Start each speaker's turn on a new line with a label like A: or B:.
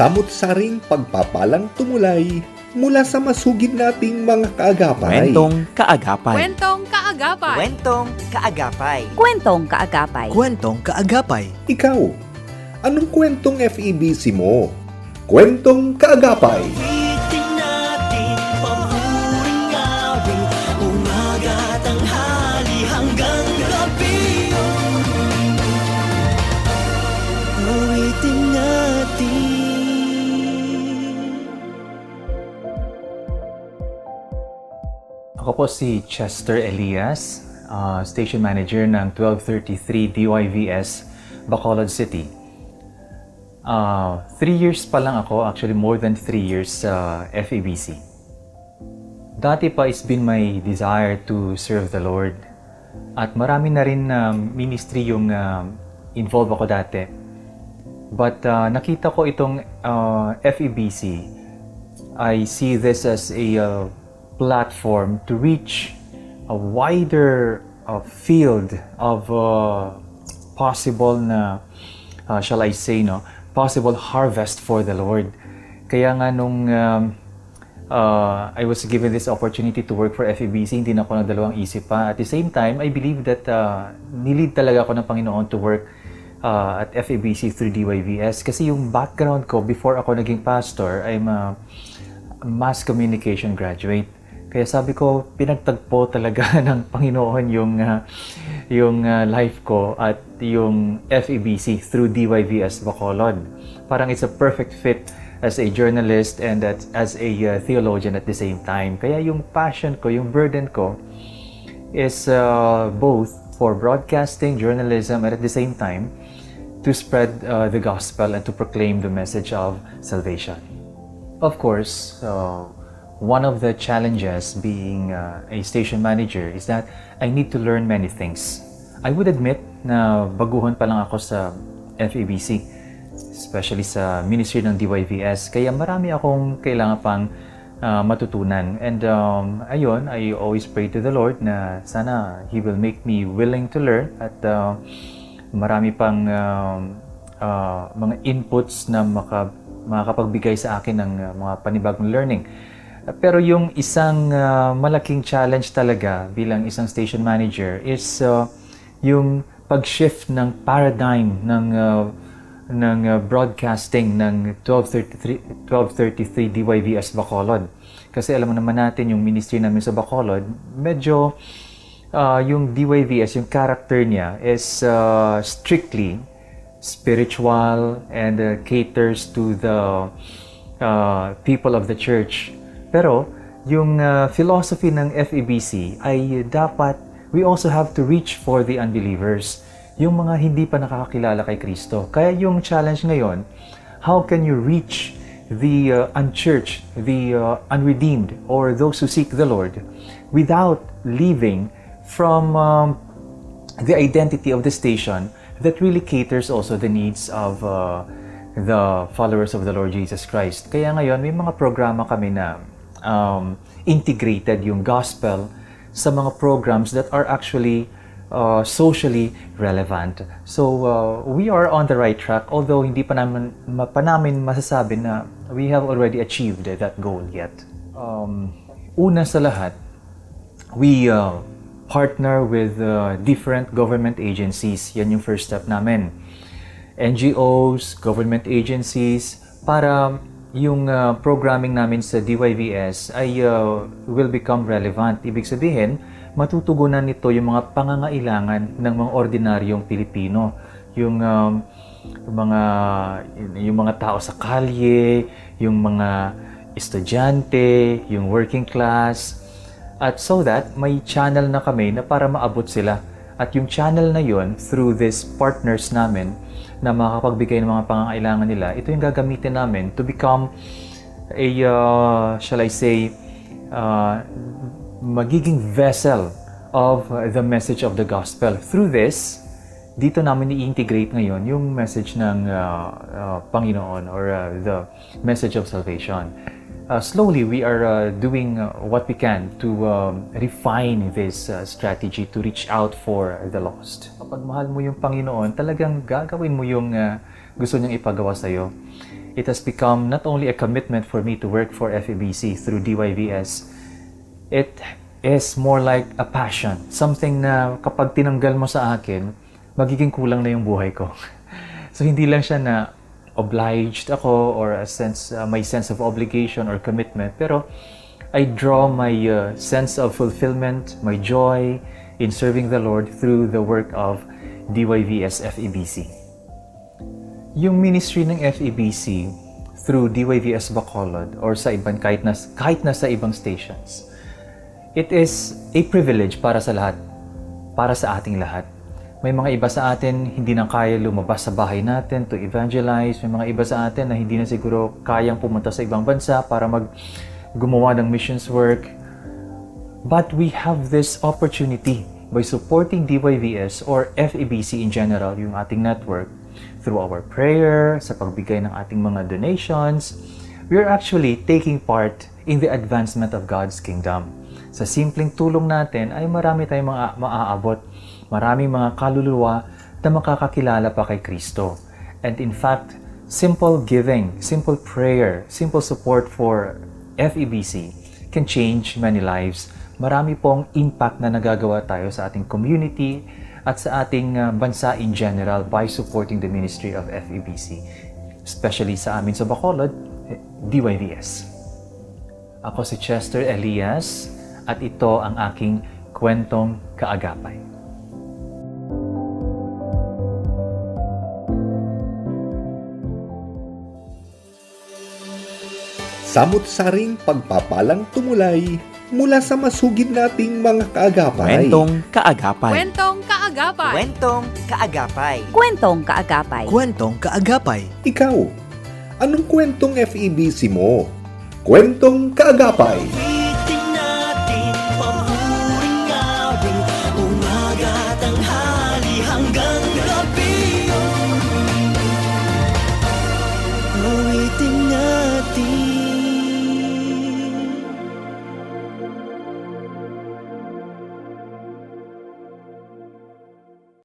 A: samot-saring pagpapalang tumulay mula sa masugid nating mga kaagapay.
B: Kwentong kaagapay.
C: Kwentong kaagapay.
D: Kwentong kaagapay.
E: Kwentong kaagapay.
B: Kwentong kaagapay.
A: Ikaw, anong kwentong FEBC mo? Kwentong kaagapay.
D: Awitin
F: po si Chester Elias, uh, Station Manager ng 1233 DYVS, Bacolod City. Uh, three years pa lang ako, actually more than three years sa FEBC. Dati pa it's been my desire to serve the Lord. At marami na rin na ministry yung uh, involved ako dati. But uh, nakita ko itong uh, FEBC, I see this as a uh, platform to reach a wider uh, field of uh, possible na, uh, shall I say, no, possible harvest for the Lord. Kaya nga nung um, uh, I was given this opportunity to work for FEBC, hindi na ako nagdalawang isip pa. At the same time, I believe that uh, nilid talaga ako ng Panginoon to work uh, at FEBC through DYVS. Kasi yung background ko before ako naging pastor, I'm a mass communication graduate. Kaya sabi ko, pinagtagpo talaga ng Panginoon yung uh, yung uh, life ko at yung FEBC through DYVS Bacolod. Parang it's a perfect fit as a journalist and at, as a uh, theologian at the same time. Kaya yung passion ko, yung burden ko is uh, both for broadcasting, journalism, and at the same time to spread uh, the gospel and to proclaim the message of salvation. Of course, uh, one of the challenges being uh, a station manager is that I need to learn many things. I would admit na baguhan pa lang ako sa FEBC, especially sa ministry ng DYVS, kaya marami akong kailangan pang uh, matutunan. And um, ayun, I always pray to the Lord na sana He will make me willing to learn at uh, marami pang um, uh, mga inputs na maka, makakapagbigay sa akin ng uh, mga panibagong learning. Pero yung isang uh, malaking challenge talaga bilang isang station manager is uh, yung pag-shift ng paradigm ng uh, ng uh, broadcasting ng 1233 1233 DYVS Bacolod. Kasi alam naman natin yung ministry namin sa Bacolod, medyo uh, yung DYVS, yung character niya is uh, strictly spiritual and uh, caters to the uh, people of the church. Pero yung uh, philosophy ng FEBC ay dapat we also have to reach for the unbelievers, yung mga hindi pa nakakakilala kay Kristo. Kaya yung challenge ngayon, how can you reach the uh, unchurched, the uh, unredeemed, or those who seek the Lord without leaving from um, the identity of the station that really caters also the needs of uh, the followers of the Lord Jesus Christ. Kaya ngayon, may mga programa kami na um, integrated yung gospel sa mga programs that are actually uh, socially relevant. So, uh, we are on the right track although hindi pa naman, ma- pa namin masasabi na we have already achieved that goal yet. Um, una sa lahat, we uh, partner with uh, different government agencies. Yan yung first step namin. NGOs, government agencies, para yung uh, programming namin sa DYVS ay uh, will become relevant. Ibig sabihin, matutugunan nito yung mga pangangailangan ng mga ordinaryong Pilipino. Yung um, mga yung mga tao sa kalye, yung mga estudyante, yung working class, at so that may channel na kami na para maabot sila. At yung channel na yon through these partners namin na makakapagbigay ng mga pangangailangan nila, ito yung gagamitin namin to become a, uh, shall I say, uh, magiging vessel of the message of the gospel. Through this, dito namin i-integrate ngayon yung message ng uh, uh, Panginoon or uh, the message of salvation. Uh, slowly, we are uh, doing uh, what we can to um, refine this strategy to reach out for the lost. Kapag mahal mo yung Panginoon, talagang gagawin mo yung gusto niyang ipagawa sa iyo. it has become not only a commitment for me to work for FEBC through DYVS, it is more like a passion. Something na kapag tinanggal mo sa akin, magiging kulang na yung buhay ko. so hindi lang siya na obliged ako or a sense, uh, my sense of obligation or commitment, pero I draw my uh, sense of fulfillment, my joy in serving the Lord through the work of DYVS FEBC. Yung ministry ng FEBC through DYVS Bacolod or sa ibang kahit na, kahit na sa ibang stations, it is a privilege para sa lahat, para sa ating lahat. May mga iba sa atin hindi na kaya lumabas sa bahay natin to evangelize. May mga iba sa atin na hindi na siguro kayang pumunta sa ibang bansa para mag gumawa ng missions work. But we have this opportunity by supporting DYVS or FEBC in general, yung ating network, through our prayer, sa pagbigay ng ating mga donations, we are actually taking part in the advancement of God's kingdom. Sa simpleng tulong natin ay marami tayong mga maaabot, maraming mga kaluluwa na makakakilala pa kay Kristo. And in fact, simple giving, simple prayer, simple support for FEBC can change many lives. Marami pong impact na nagagawa tayo sa ating community at sa ating uh, bansa in general by supporting the ministry of FEBC. Especially sa amin sa Bacolod, DYVS. Ako si Chester Elias at ito ang aking kwentong kaagapay.
A: Samot-saring pagpapalang tumulay mula sa masugid nating mga kaagapay.
B: Kwentong kaagapay.
C: Kwentong kaagapay.
D: Kwentong kaagapay.
E: Kwentong kaagapay.
B: Kwentong kaagapay.
A: Ikaw, anong kwentong FEBC mo? Kwentong kaagapay.